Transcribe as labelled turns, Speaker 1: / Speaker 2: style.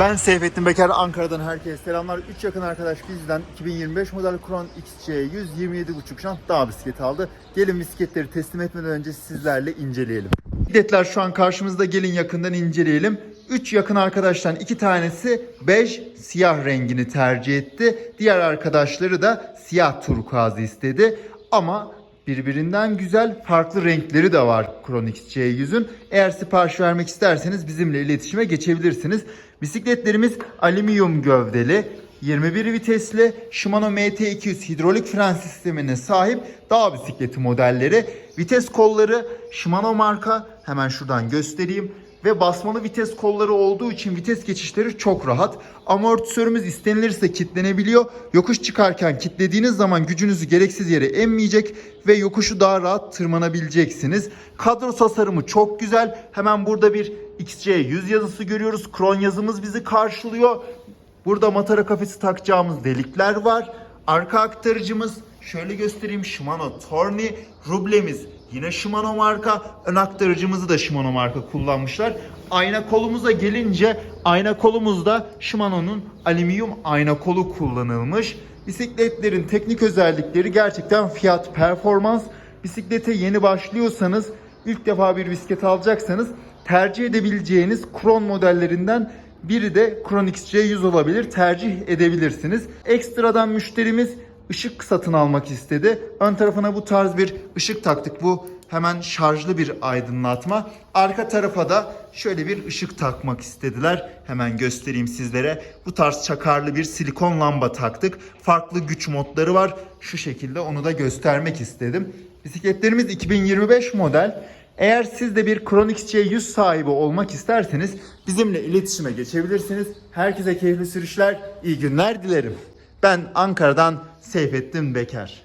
Speaker 1: Ben Seyfettin Bekar, Ankara'dan herkese selamlar. 3 yakın arkadaş bizden 2025 model Kron XC 127.5 şant dağ bisikleti aldı. Gelin bisikletleri teslim etmeden önce sizlerle inceleyelim. Bisikletler şu an karşımızda gelin yakından inceleyelim. 3 yakın arkadaştan 2 tanesi bej siyah rengini tercih etti. Diğer arkadaşları da siyah turkuazı istedi. Ama Birbirinden güzel farklı renkleri de var Kronix C100'ün. Eğer sipariş vermek isterseniz bizimle iletişime geçebilirsiniz. Bisikletlerimiz alüminyum gövdeli, 21 vitesli Shimano MT200 hidrolik fren sistemine sahip dağ bisikleti modelleri. Vites kolları Shimano marka hemen şuradan göstereyim ve basmalı vites kolları olduğu için vites geçişleri çok rahat. Amortisörümüz istenilirse kilitlenebiliyor. Yokuş çıkarken kilitlediğiniz zaman gücünüzü gereksiz yere emmeyecek ve yokuşu daha rahat tırmanabileceksiniz. Kadro tasarımı çok güzel. Hemen burada bir XC100 yazısı görüyoruz. Kron yazımız bizi karşılıyor. Burada matara kafesi takacağımız delikler var. Arka aktarıcımız şöyle göstereyim Shimano Torni. Rublemiz yine Shimano marka. Ön aktarıcımızı da Shimano marka kullanmışlar. Ayna kolumuza gelince ayna kolumuzda Shimano'nun alüminyum ayna kolu kullanılmış. Bisikletlerin teknik özellikleri gerçekten fiyat performans. Bisiklete yeni başlıyorsanız ilk defa bir bisiklet alacaksanız tercih edebileceğiniz Kron modellerinden biri de Kron XC100 olabilir. Tercih edebilirsiniz. Ekstradan müşterimiz ışık satın almak istedi. Ön tarafına bu tarz bir ışık taktık. Bu hemen şarjlı bir aydınlatma. Arka tarafa da şöyle bir ışık takmak istediler. Hemen göstereyim sizlere. Bu tarz çakarlı bir silikon lamba taktık. Farklı güç modları var. Şu şekilde onu da göstermek istedim. Bisikletlerimiz 2025 model. Eğer siz de bir Kronix C100 sahibi olmak isterseniz bizimle iletişime geçebilirsiniz. Herkese keyifli sürüşler, iyi günler dilerim. Ben Ankara'dan Seyfettin Beker.